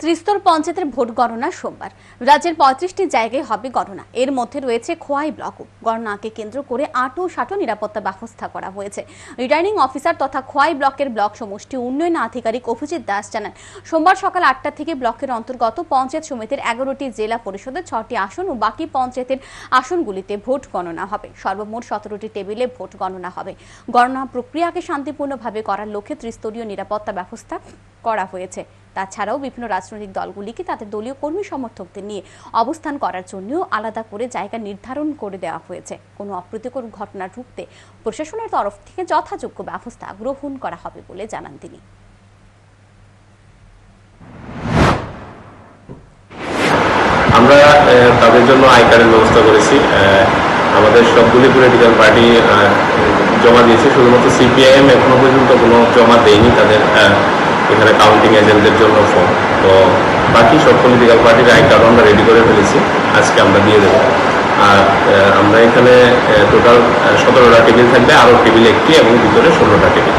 ত্রিস্তর পঞ্চায়েতের ভোট গণনা সোমবার। রাজ্যের পঁয়ত্রিশটি জায়গায় হবে গণনা। এর মধ্যে রয়েছে খোয়াই ব্লকও গণনাকে কেন্দ্র করে আটো সাটো নিরাপত্তা ব্যবস্থা করা হয়েছে। রিটার্নিং অফিসার তথা খোয়াই ব্লকের ব্লক সমষ্টি উন্নয়ন আধিকারিক অভিজিৎ দাস জানান, সোমবার সকাল আটটা থেকে ব্লকের অন্তর্গত পঞ্চায়েত সমিতির এগারোটি জেলা পরিষদের ছটি আসন ও বাকি পঞ্চায়েতের আসনগুলিতে ভোট গণনা হবে। সর্বমোট সতেরোটি টেবিলে ভোট গণনা হবে। গণনা প্রক্রিয়াকে শান্তিপূর্ণভাবে করার লক্ষ্যে ত্রিস্তরীয় নিরাপত্তা ব্যবস্থা করা হয়েছে। তাছাড়াও বিভিন্ন রাজনৈতিক দলগুলিকে তাদের দলীয় কর্মী সমর্থকদের নিয়ে অবস্থান করার জন্যও আলাদা করে জায়গা নির্ধারণ করে দেওয়া হয়েছে। কোনো অপ্রীতিকর ঘটনা রুখতে প্রশাসনের তরফ থেকে যথাযোগ্য ব্যবস্থা গ্রহণ করা হবে বলে জানান তিনি। আমরা তাদের জন্য আই কার্ডের ব্যবস্থা করেছি। আমাদের সবগুলি পলিটিক্যাল পার্টি জমা দিয়েছে। শুধুমাত্র সিপিআইএম এখনও পর্যন্ত কোনো জমা দেয়নি তাদের এখানে কাউন্টিং এজেন্টদের জন্য ফর্ম তো বাকি সব পলিটিক্যাল পার্টির আই কার্ড আমরা রেডি করে ফেলেছি। আজকে আমরা দিয়ে দেবো। আর আমরা এখানে টোটাল সতেরোটা টেবিল থাকবে। আরও টেবিল একটি এবং ভিতরে ষোলোটা টেবিল